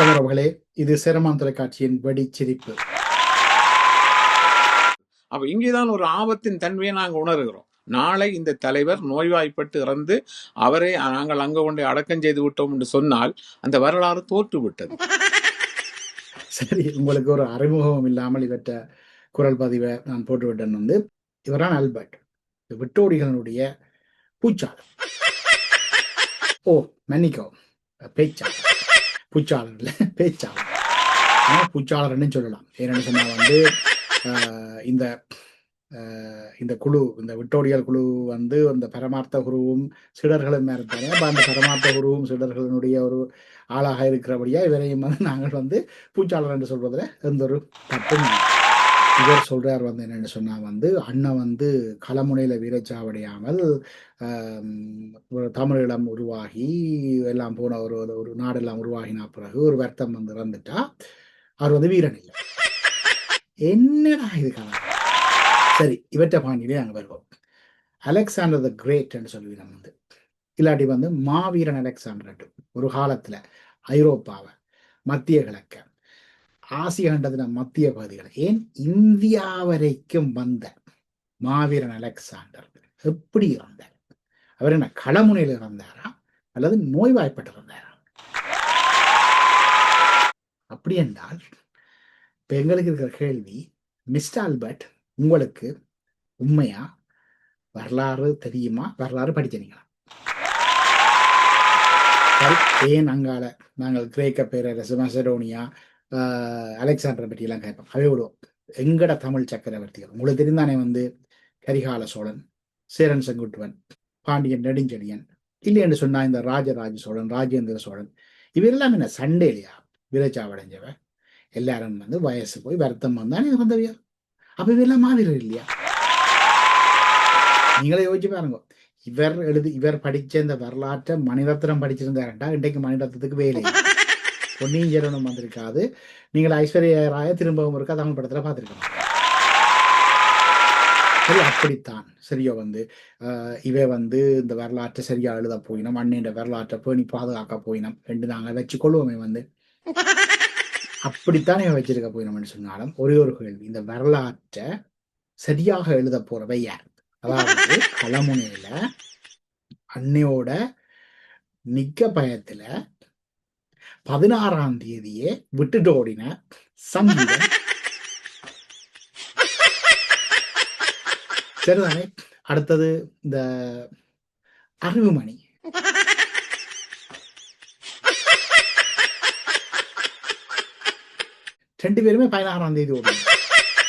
வணக்கம் உறவுகளே இது சிரமான் தொலைக்காட்சியின் வெடிச்சிரிப்பு. அப்ப இங்கேதான் ஒரு ஆபத்தின் தன்மையை நாங்க உணர்கிறோம். நாளை இந்த தலைவர் நோய்வாய்ப்பட்டு இறந்து அவரை நாங்கள் அங்க கொண்டு அடக்கம் செய்து விட்டோம் என்று சொன்னால் அந்த வரலாறு தோற்று விட்டது சரி உங்களுக்கு ஒரு அறிமுகம் இல்லாமல் இவற்ற குரல் பதிவை நான் போட்டுவிட்டேன் வந்து இவரான் ஆல்பர்ட் இந்த விட்டோடிகளுடைய பூச்சாளர் ஓ மன்னிக்கோ பேச்சாளர் பூச்சாளர் இல்லை பேச்சாளர் ஆனால் பூச்சாளர்னு சொல்லலாம் ஏன்னு சொன்னால் வந்து இந்த இந்த குழு இந்த விட்டோடியல் குழு வந்து அந்த பரமார்த்த குருவும் சிடர்களும் இருப்பாங்க அப்ப அந்த பரமார்த்த குருவும் சிடர்களினுடைய ஒரு ஆளாக இருக்கிறபடியா இவரையும் வந்து நாங்கள் வந்து பூச்சாளர் என்று சொல்வதில் எந்த ஒரு தப்பும் இல்லை. இவர் சொல்றார் வந்து என்னன்னு சொன்னா வந்து அண்ணன் வந்து களமுனையில வீரச்சாவடையாமல் ஆம், ஒரு தமிழீழம் உருவாகி எல்லாம் போன ஒரு ஒரு- நாடெல்லாம் உருவாகினா பிறகு ஒரு வருத்தம் வந்து இறந்துட்டா அவர் வந்து வீரன் இல்லை. என்னடா இது கதை? சரி இவற்றை பாண்டியிலே அங்க வருவோம். அலெக்சாண்டர் த கிரேட்னு சொல்லி நம்ம வந்து இல்லாட்டி வந்து மாவீரன் அலெக்சாண்டர் ஒரு காலத்துல ஐரோப்பாவை மத்திய கிழக்க. ஆசிய கண்டத்தின மத்திய பகுதிகள். ஏன்? இந்தியா வரைக்கும் வந்த மாவீரன் அலெக்சாண்டர் எப்படி இறந்தார் அவர் என்ன களமுனையில் இறந்தாரா அல்லது நோய்வாய்ப்பட்டு இருந்தாரா? அப்படி என்றால் இப்ப எங்களுக்கு இருக்கிற கேள்வி மிஸ்டர் ஆல்பர்ட் உங்களுக்கு உண்மையா? வரலாறு தெரியுமா? வரலாறு படிச்சனீங்களா ஏன் அங்கால நாங்கள் கிரேக்க பேரரசு மசடோனியா அலெக்சாண்டரை பற்றி எல்லாம் கேட்போம். அவை விடுவோம் எங்கட தமிழ் சக்கரவர்த்திகள் உங்களுக்கு தெரிந்தானே வந்து கரிகால சோழன் சேரன் செங்குட்டுவன் பாண்டியன் நெடுஞ்செழியன் இல்லை என்று சொன்னா இந்த ராஜராஜ சோழன் ராஜேந்திர சோழன் இவரெல்லாம் என்ன சண்டே இல்லையா? விரைச்சாவடைஞ்சவ. எல்லாரும் வந்து வயசு போய் வருத்தம் வந்தானே வந்தவையா அப்ப இவெல்லாம் மாவீரர் இல்லையா? நீங்களே யோசிச்சு பாருங்க. இவர் எழுதி இவர் படிச்ச இந்த வரலாற்றை மணிரத்னம் படிச்சிருந்தாருண்டா இன்றைக்கு மணிரத்னத்துக்கு வேலை பொன்னியின் செல்வனும் வந்திருக்காது. நீங்கள் ஐஸ்வர்யா ராய திரும்பவும் இருக்கா? தமிழ் படத்துல பார்த்திருக்கணும் சரி அப்படித்தான். சரியோ வந்து ஆஹ் வந்து இந்த வரலாற்றை சரியா எழுத போயினோம். அண்ணின்ற வரலாற்றை பேணி பாதுகாக்க போயினோம். ரெண்டு நாங்கள் வச்சு கொள்வோமே வந்து. அப்படித்தான் இவன் வச்சிருக்க போயினோம்னு சொன்னாலும் ஒரே ஒரு கேள்வி. இந்த வரலாற்றை சரியாக எழுத போறவை யார்? அதாவது களமுனையில அன்னையோட நிக்க பயத்துல பதினாறாம் தேதியே விட்டுட்டு ஓடின சங்கீதம். சரிதானே? அடுத்தது இந்த அறிவுமணி ரெண்டு பேருமே பதினாறாம் தேதி ஓடுவாங்க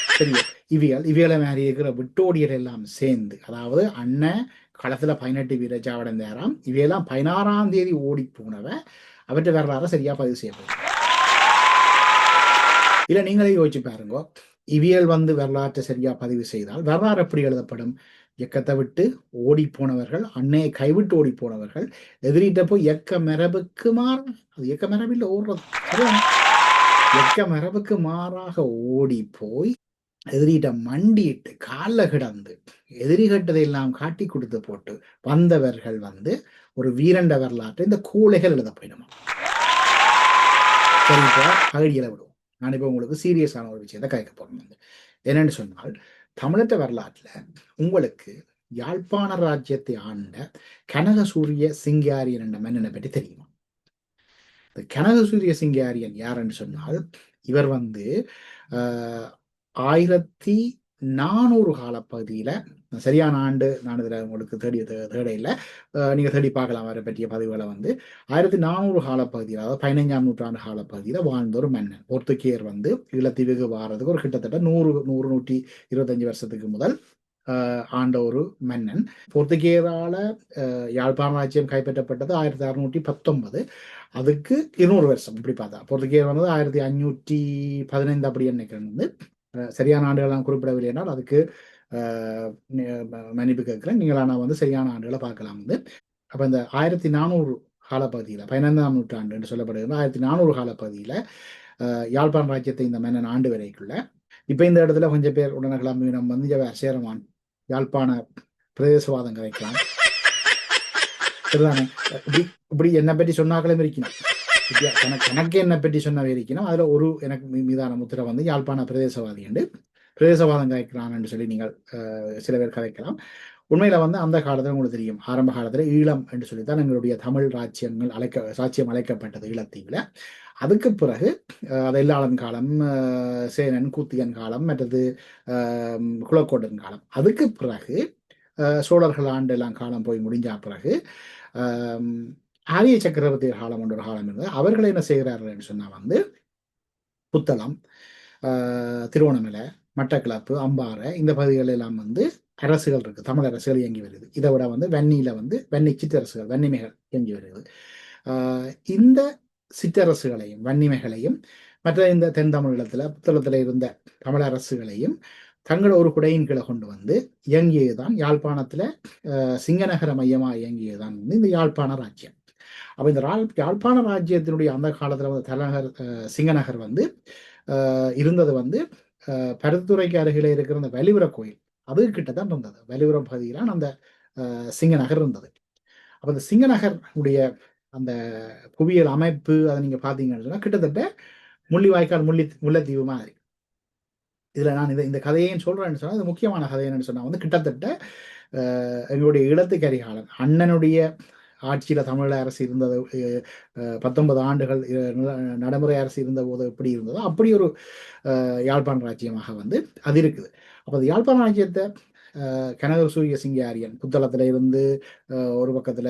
சரியா இவியல் இவிகளை மாதிரி இருக்கிற விட்டோடியர் எல்லாம் சேர்ந்து அதாவது அண்ணன் களத்துல பதினெட்டு நேரம் இவையெல்லாம் பதினாறாம் தேதி ஓடி போனவ அவற்றை வரலாறு சரியா பதிவு செய்யப்படும் இல்ல நீங்களே யோசிச்சு பாருங்க. இவியல் வந்து வரலாற்றை சரியா பதிவு செய்தால் வரலாறு எப்படி எழுதப்படும்? இயக்கத்தை விட்டு ஓடி போனவர்கள் அன்னையை கைவிட்டு ஓடி போனவர்கள் எதிரிட்ட போய் இயக்க மரபுக்கு மாற அது இயக்க மரபில் ஓடுறது. எக்க இயக்க மரபுக்கு மாறாக ஓடி போய் எதிரிகிட்ட மண்டிட்டு காலில் கிடந்து எதிரி கட்டதை எல்லாம் காட்டி கொடுத்து போட்டு வந்தவர்கள் வந்து ஒரு வீரண்ட வரலாற்றை இந்த கூளைகள் எழுத போயிடுமா? சரிப்பா பகுதியில் விடுவோம். நான் இப்போ உங்களுக்கு சீரியஸான ஒரு விஷயத்தை கேட்க போறேன். வந்து என்னன்னு சொன்னால் தமிழற்ற வரலாற்றுல உங்களுக்கு யாழ்ப்பாண ராஜ்யத்தை ஆண்ட கனகசூரிய சிங்காரியன் என்ற மன்னனை பற்றி தெரியுமா? இந்த கனகசூரிய சிங்காரியன் யாருன்னு சொன்னால் இவர் வந்து ஆஹ், ஆயிரத்தி நானூறு காலப்பகுதியில சரியான ஆண்டு நான் இதில் உங்களுக்கு தேடி தேட இல்லை. நீங்கள் தேடி பார்க்கலாம் அவரை பற்றிய பதிவுகளை வந்து. ஆயிரத்தி நானூறு காலப்பகுதியில் அதாவது பதினைஞ்சாம் நூற்றாண்டு காலப்பகுதியில் வாழ்ந்த ஒரு மன்னன். போர்த்துக்கியர் வந்து ஈழத்தீவுக்கு வாரதுக்கு ஒரு கிட்டத்தட்ட நூறு நூறு நூற்றி இருபத்தஞ்சு வருஷத்துக்கு முதல் ஆண்ட ஒரு மன்னன். போர்த்துகேயரால யாழ்ப்பாண ராஜ்யம் கைப்பற்றப்பட்டது ஆயிரத்தி அறுநூற்றி பத்தொன்பது. அதுக்கு இருநூறு வருஷம். இப்படி பார்த்தா போர்த்துகேயர் வந்தது ஆயிரத்தி அஞ்சூற்றி பதினைந்து அப்படி நினைக்கிறேன் வந்து சரியான ஆண்டுகள்லாம் குறிப்பிடவில்லை என்றால் அதுக்கு மன்னிப்பு கேட்கிறேன். நீங்கள் ஆனால் வந்து சரியான ஆண்டுகளை பார்க்கலாம் வந்து. அப்போ இந்த ஆயிரத்தி நானூறு காலப்பகுதியில் பதினைந்தாம் நூற்றாண்டு என்று சொல்லப்படுகிறது. ஆயிரத்தி நானூறு காலப்பகுதியில் யாழ்ப்பாண ராஜ்யத்தை இந்த மன்னன் ஆண்டு வரைக்குள்ள இப்போ இந்த இடத்துல கொஞ்சம் பேர் உடனே கிளம்பி நம்ம வந்து சேரமான் யாழ்ப்பாண பிரதேசவாதம் கிடைக்கலாம் இப்படி இப்படி என்னை பற்றி சொன்னாக்களும் இருக்கணும். எனக்கு எனக்கு என்ன பற்றி சொன்ன இருக்கணும் அதுல ஒரு எனக்கு மீதான முத்திரை வந்து யாழ்ப்பாண பிரதேசவாதி என்று பிரதேசவாதம் கதைக்கிறான்னு சொல்லி நீங்கள் சில பேர் கதைக்கலாம். உண்மையில வந்து அந்த காலத்துல உங்களுக்கு தெரியும். ஆரம்ப காலத்துல ஈழம் என்று சொல்லித்தான் எங்களுடைய தமிழ் ராஜ்யங்கள் அழைக்க சாட்சியம் அழைக்கப்பட்டது ஈழத்தீவில் அதுக்கு பிறகு அஹ், அது எல்லாளன் காலம் சேனன் கூத்தியன் காலம் மற்றது குலக்கோடன் காலம். அதுக்கு பிறகு சோழர்கள் ஆண்டு எல்லாம் காலம் போய் முடிஞ்ச பிறகு ஆரிய சக்கரவர்த்தி காலம் என்ற ஒரு காலம் இருந்தது. அவர்கள் என்ன செய்கிறார்கள் என்று சொன்னால் வந்து புத்தளம் திருவோணமலை மட்டக்கிளப்பு மட்டக்களப்பு அம்பாறை இந்த பகுதிகள் எல்லாம் வந்து அரசுகள் இருக்குது தமிழ் அரசுகள் இயங்கி வருது. இதை விட வந்து வெண்ணியில் வந்து வெண்ணி சிற்றரசுகள் வன்னிமைகள் இயங்கி வருகிறது இந்த சிற்றரசுகளையும் வன்னிமைகளையும் மற்ற இந்த தென் தமிழகத்தில் புத்தளத்தில் இருந்த தமிழ் அரசுகளையும் தங்கள் ஒரு குடையின் கீழே கொண்டு வந்து இயங்கியதுதான் யாழ்ப்பாணத்தில் ஆஹ், சிங்கநகர இயங்கியது இயங்கியதுதான் வந்து இந்த யாழ்ப்பாண ராஜ்யம். அப்போ இந்த யாழ்- யாழ்ப்பாண ராஜ்யத்தினுடைய அந்த காலத்துல வந்து தலைநகர் சிங்கநகர் வந்து ஆஹ், இருந்தது வந்து ஆஹ், பருத்துறைக்கு அருகில் இருக்கிற அந்த வெளிவர கோயில். அது கிட்ட தான் இருந்தது. வெளிவரம் பகுதியிலான அந்த சிங்கநகர் இருந்தது. அப்போ இந்த சிங்கநகர் உடைய அந்த புவியியல் அமைப்பு அதை நீங்க பார்த்தீங்கன்னு சொன்னா கிட்டத்தட்ட முள்ளிவாய்க்கால் முள்ளி முல்லைத்தீவு மாதிரி. இதுல நான் இதை இந்த கதையையும் சொல்கிறேன்னு சொன்னா இது முக்கியமான கதை என்னன்னு சொன்னா வந்து கிட்டத்தட்ட எங்களுடைய இளத்துக்கரிகாலன் அண்ணனுடைய ஆட்சியில தமிழக அரசு இருந்தது பத்தொன்பது ஆண்டுகள் நடைமுறை அரசு இருந்த போது எப்படி இருந்ததோ அப்படி ஒரு அஹ், யாழ்ப்பாண ராஜ்யமாக வந்து அது இருக்குது. அப்போ அது யாழ்ப்பாண ராஜ்யத்தை அஹ், கனகர் சூரிய சிங்காரியன் புத்தளத்துல இருந்து ஒரு பக்கத்துல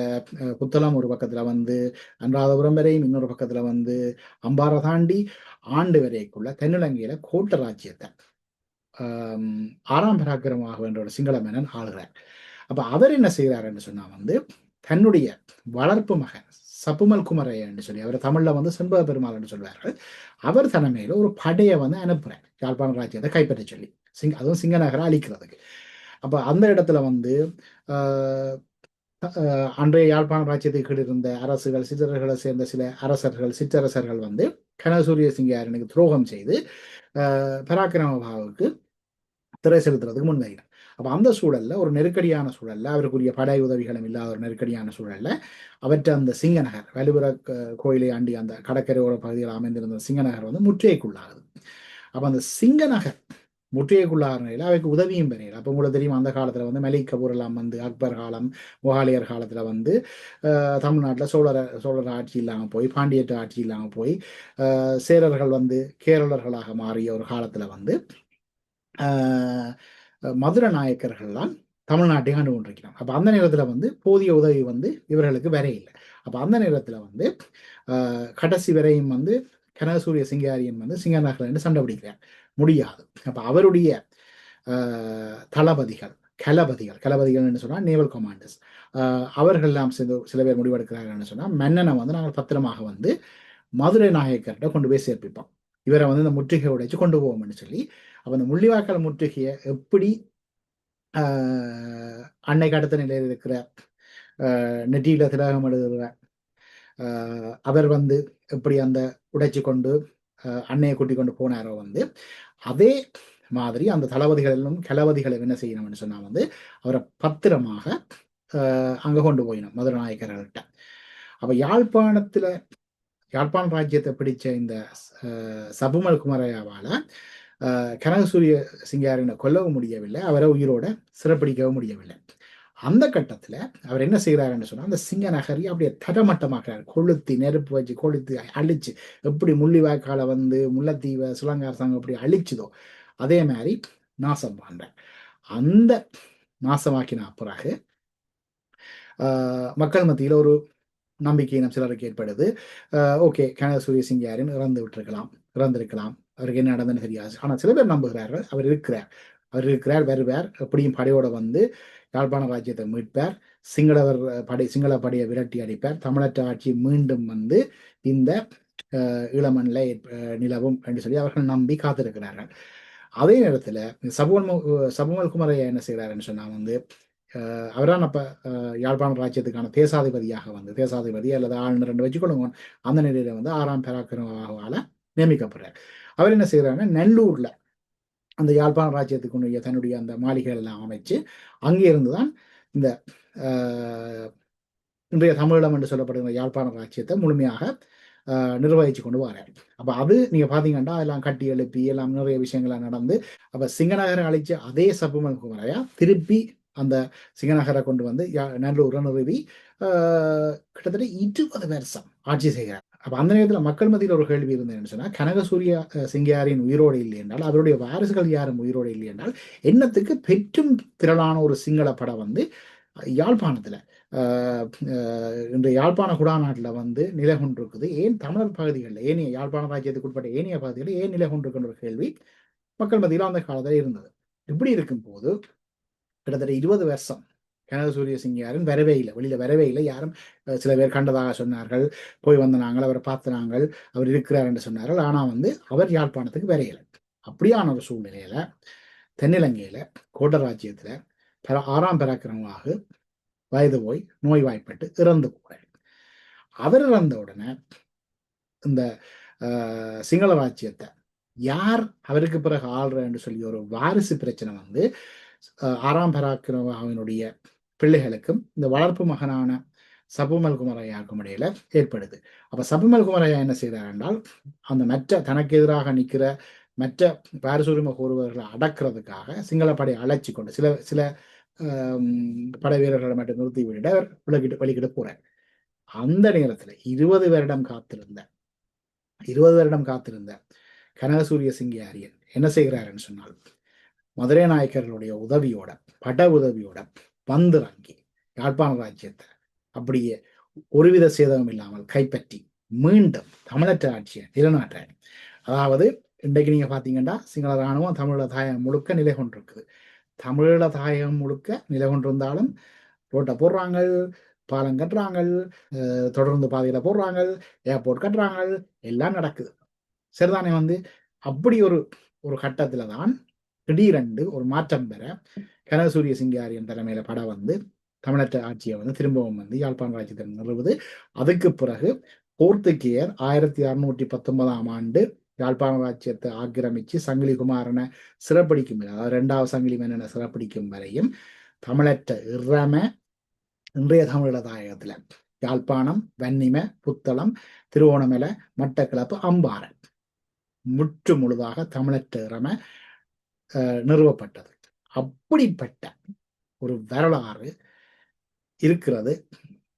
புத்தளம் ஒரு பக்கத்துல வந்து அன்றாதபுரம் வரையும் இன்னொரு பக்கத்துல வந்து அம்பாறை தாண்டி ஆண்டு வரைக்குள்ள தென்னிலங்கையில கோட்ட ராஜ்யத்தை ஆஹ் ஆறாம் பராக்கிரமாக என்ற சிங்கள மன்னன் ஆளுகிறார். அப்ப அவர் என்ன செய்கிறாருன்னு சொன்னா வந்து தன்னுடைய வளர்ப்பு மகன் சப்புமல் குமரையன்னு சொல்லி அவர் தமிழில் வந்து செண்பக பெருமாள் என்று சொல்வாரு அவர் தலைமையில் ஒரு படையை வந்து அனுப்புகிறார் யாழ்ப்பாண ராஜ்யத்தை கைப்பற்ற சொல்லி. சிங் அதுவும் சிங்கநகரை அழிக்கிறதுக்கு. அப்போ அந்த இடத்துல வந்து ஆஹ், அன்றைய யாழ்ப்பாண ராஜ்யத்துக்கு இருந்த அரசுகள் சிற்றர்களை சேர்ந்த சில அரசர்கள் சிற்றரசர்கள் வந்து கனசூரிய சிங்காரனுக்கு துரோகம் செய்து ஆஹ், பராக்கிரமபாவுக்கு திரை செலுத்துறதுக்கு முன்வைகிறார் அப்போ அந்த சூழல்ல ஒரு நெருக்கடியான சூழல்ல அவருக்குரிய படை உதவிகளும் இல்லாத ஒரு நெருக்கடியான சூழல்ல அவற்றை அந்த சிங்கநகர் வலுபுர கோயிலை ஆண்டி அந்த கடற்கரையோர பகுதியில் அமைந்திருந்த சிங்கநகர் வந்து முற்றுகைக்குள்ளாகுது. அப்போ அந்த சிங்கநகர் முற்றுகைக்குள்ளாகிற நிலையில் அவைக்கு உதவியும் பெறையில் அப்போ உங்களுக்கு தெரியும் அந்த காலத்துல வந்து மலிக் கபூர் எல்லாம் வந்து அக்பர் காலம் முகாலியர் காலத்துல வந்து ஆஹ், தமிழ்நாட்டுல சோழர் சோழர் ஆட்சி இல்லாமல் போய் பாண்டியட்டு ஆட்சி இல்லாமல் போய் ஆஹ், சேரர்கள் வந்து கேரளர்களாக மாறிய ஒரு காலத்துல வந்து ஆஹ் மதுர நாயக்கர்கள்லாம் தமிழ்நாட்டை ஆண்டு கொண்டிருக்கிறாங்க. அப்ப அந்த நேரத்துல வந்து போதிய உதவி வந்து இவர்களுக்கு வேற இல்லை. அப்ப அந்த நேரத்துல வந்து ஆஹ் கடைசி வரையும் வந்து கனகசூரிய சிங்காரியன் வந்து சிங்கநகர் என்று சண்டை பிடிக்கிறார். முடியாது. அப்ப அவருடைய ஆஹ் தளபதிகள் கலபதிகள் கலபதிகள் சொன்னால் சொன்னா நேவல் கமாண்டர்ஸ் அவர்கள் எல்லாம் சேர்ந்து சில பேர் முடிவெடுக்கிறார்கள்னு சொன்னா மன்னனை வந்து நாங்கள் பத்திரமாக வந்து மதுரை நாயக்கர்கிட்ட கொண்டு போய் சேர்ப்பிப்போம். இவரை வந்து இந்த முற்றுகை உடைச்சு கொண்டு போவோம்னு சொல்லி அப்ப அந்த முள்ளிவாய்க்கால் முற்றுகையை எப்படி ஆஹ், அன்னைக்கு அடுத்த நிலையில் இருக்கிற நெற்றியில திலகம் எழுதுகிற ஆஹ், அவர் வந்து எப்படி அந்த உடைச்சு கொண்டு அன்னையை கூட்டி கொண்டு போனாரோ வந்து அதே மாதிரி அந்த தளபதிகளும் கிளபதிகளும் என்ன செய்யணும்னு சொன்னா வந்து அவரை பத்திரமாக ஆஹ், அங்க கொண்டு போயிடும் மதுரை நாயக்கர்கள்ட்ட. அப்ப யாழ்ப்பாணத்துல யாழ்ப்பாண ராஜ்யத்தை பிடிச்ச இந்த சபுமல் குமரையாவால கனகசூரிய சிங்காரினை கொல்லவும் முடியவில்லை அவரை உயிரோட சிறப்பிடிக்கவும் முடியவில்லை. அந்த கட்டத்தில் அவர் என்ன செய்கிறாருன்னு சொன்னால் அந்த சிங்க நகரி அப்படியே தடமட்டமாக்குறாரு. கொளுத்தி நெருப்பு வச்சு கொளுத்தி அழிச்சு எப்படி முள்ளிவாய்க்கால வந்து முல்லைத்தீவை சுலங்காரசாங்கம் அப்படி எப்படி அழிச்சுதோ அதே மாதிரி நாசம் பண்றார். அந்த நாசமாக்கின பிறகு மக்கள் மத்தியில் ஒரு நம்பிக்கை நம் சிலருக்கு ஏற்படுது. ஓகே கனகசூரிய சிங்காரின் இறந்து விட்டிருக்கலாம் இறந்திருக்கலாம். அவருக்கு என்ன நடந்ததுன்னு தெரியாது. ஆனால் சில பேர் நம்புகிறார்கள். அவர் இருக்கிறார். அவர் இருக்கிறார் வருவார். எப்படியும் படையோட வந்து யாழ்ப்பாண ராஜ்யத்தை மீட்பார். சிங்களவர் படை சிங்கள படையை விரட்டி அடிப்பார். தமிழற்ற ஆட்சி மீண்டும் வந்து இந்த அஹ், நிலவும் என்று சொல்லி அவர்கள் நம்பி காத்திருக்கிறார்கள். அதே நேரத்துல சபுவல் சபுமல் குமரையா என்ன செய்கிறாருன்னு சொன்னா வந்து அஹ், அவர்தான் அப்ப அஹ், யாழ்ப்பாண ராஜ்யத்துக்கான தேசாதிபதியாக வந்து தேசாதிபதி அல்லது ஆளுநர் ரெண்டு வச்சுக்கொள்ளுங்க அந்த நிலையில வந்து ஆறாம் பராக்கிரமாவால நியமிக்கப்படுறார். அவர் என்ன செய்யறாருன்னா நல்லூர்ல அந்த யாழ்ப்பாண ராஜ்யத்துக்குரிய தன்னுடைய அந்த மாளிகைகள் எல்லாம் அமைச்சு அங்கே இருந்துதான் இந்த ஆஹ், இன்றைய தமிழம் என்று சொல்லப்படுகிற யாழ்ப்பாண ராஜ்யத்தை முழுமையாக ஆஹ் நிர்வகிச்சு கொண்டு வரார். அப்போ அது நீங்க பார்த்தீங்கன்னா எல்லாம் கட்டி எழுப்பி எல்லாம் நிறைய விஷயங்கள்லாம் நடந்து அப்போ சிங்கநகரை அழிச்ச அதே சப்புமல் குமரையா திருப்பி அந்த சிங்கநகரை கொண்டு வந்து யா- நிறுவி ஆஹ் கிட்டத்தட்ட இருபது வருஷம் ஆட்சி செய்கிறார். அப்ப அந்த நேரத்துல மக்கள் மத்தியில் ஒரு கேள்வி இருந்ததுன்னு சொன்னா கனகசூரிய அஹ், சிங்காரின் உயிரோடு இல்லை என்றால் அவருடைய வாரிசுகள் யாரும் உயிரோடு இல்லை என்றால் என்னத்துக்கு பெற்றும் திரளான ஒரு சிங்கள படம் வந்து யாழ்ப்பாணத்துல ஆஹ், ஆஹ், யாழ்ப்பாண குடாநாட்டில் வந்து நிலை கொண்டிருக்குது ஏன் தமிழர் பகுதிகளில் ஏனைய யாழ்ப்பாண ராஜ்யத்துக்கு உட்பட்ட ஏனைய பகுதிகளில் ஏன் நிலை கொண்டிருக்குன்ற ஒரு கேள்வி மக்கள் மத்தியில் அந்த காலத்தில் இருந்தது. இப்படி இருக்கும்போது கிட்டத்தட்ட இருபது வருஷம் கனகசூரிய சிங்கியாரின் வரவே இல்லை. வெளியில வரவே இல்லை. யாரும் சில பேர் கண்டதாக சொன்னார்கள். போய் வந்த நாங்கள் அவரை பார்த்த நாங்கள் அவர் இருக்கிறார் என்று சொன்னார்கள். ஆனா வந்து அவர் யாழ்ப்பாணத்துக்கு வரையலை அப்படியான ஒரு சூழ்நிலையில தென்னிலங்கையில கோட்டராஜ்யத்துல பர ஆறாம் பராக்கிரமமாக வயது போய் நோய்வாய்ப்பட்டு இறந்து போகிறார் அவர் இறந்த உடனே இந்த ஆஹ், சிங்கள ராஜ்யத்தை யார் அவருக்கு பிறகு ஆள்றன்னு சொல்லி ஒரு வாரிசு பிரச்சனை வந்து ஆறாம் பராக்கிரமாவினுடைய பிள்ளைகளுக்கும் இந்த வளர்ப்பு மகனான சபுமல் குமரையாக்கும் இடையில ஏற்படுது. அப்ப சபுமல் குமரையா என்ன செய்தார் என்றால் அந்த மற்ற தனக்கு எதிராக நிற்கிற மற்ற பாரசூரிம கூறுவர்களை அடக்கிறதுக்காக சிங்கள படையை அழைச்சி கொண்டு சில சில படை வீரர்களை மட்டும் நிறுத்தி விட அவர் விளக்கிட்டு வெளிக்கிட்டு போறார். அந்த நேரத்துல இருபது வருடம் காத்திருந்த இருபது வருடம் காத்திருந்த கனகசூரிய சிங்கியாரியன் என்ன செய்கிறாருன்னு சொன்னால் மதுரை நாயக்கர்களுடைய உதவியோட பட உதவியோட வந்திறங்கி யாழ்ப்பாண ராஜ்யத்தை அப்படியே ஒருவித சேதமும் இல்லாமல் கைப்பற்றி மீண்டும் தமிழற்ற ஆட்சியை நிலநாட்டாரு அதாவது இன்றைக்கு நீங்க பாத்தீங்கன்னா சிங்கள ராணுவம் தமிழ தாயகம் முழுக்க நிலை கொண்டிருக்குது தமிழீழ தாயகம் முழுக்க நிலை கொண்டிருந்தாலும் ரோட்டை போடுறாங்க பாலம் கட்டுறாங்க தொடர்ந்து பாதையில போடுறாங்க ஏர்போர்ட் கட்டுறாங்க எல்லாம் நடக்குது. சரிதானே வந்து? அப்படி ஒரு ஒரு கட்டத்துல தான் திடீரென்று ஒரு மாற்றம் பெற கனகசூரிய சிங்காரியன் தலைமையில படம் வந்து தமிழற்ற ஆட்சியை வந்து திரும்பவும் வந்து யாழ்ப்பாண ராஜ்யத்தை நிறுவுது. அதுக்கு பிறகு போர்த்துகேயர் ஆயிரத்தி அறுநூற்றி பத்தொன்பதாம் ஆண்டு யாழ்ப்பாண ராஜ்யத்தை ஆக்கிரமிச்சு சங்கிலி குமாரனை சிறப்பிடிக்கும் வரை, அதாவது இரண்டாவது சங்கிலி மன்னனை சிறப்பிடிக்கும் வரையும் தமிழற்ற இறம இன்றைய தமிழீழ தாயகத்துல யாழ்ப்பாணம் வன்னிம புத்தளம் திருவோணமலை மட்டக்கிளப்பு அம்பாறை முற்று முழுதாக தமிழற்ற இறம நிறுவப்பட்டது. அப்படிப்பட்ட ஒரு வரலாறு இருக்கிறது.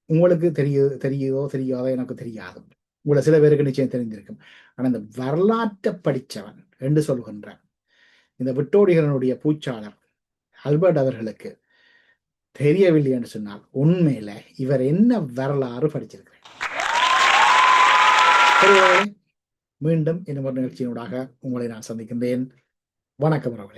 உங்களுக்கு தெரிய தெரியுதோ தெரியாதோ எனக்கு தெரியாது. உங்களை சில பேருக்கு நிச்சயம் தெரிந்திருக்கும். ஆனால் இந்த வரலாற்றை படித்தவன் என்று சொல்கின்றான் இந்த விட்டோடிகரனுடைய பூச்சாளர் அல்பர்ட் அவர்களுக்கு தெரியவில்லை என்று சொன்னால் உண்மையில இவர் என்ன வரலாறு படிச்சிருக்கிறார்? மீண்டும் இன்னும் ஒரு நிகழ்ச்சியினூடாக உங்களை நான் சந்திக்கின்றேன். Buenas not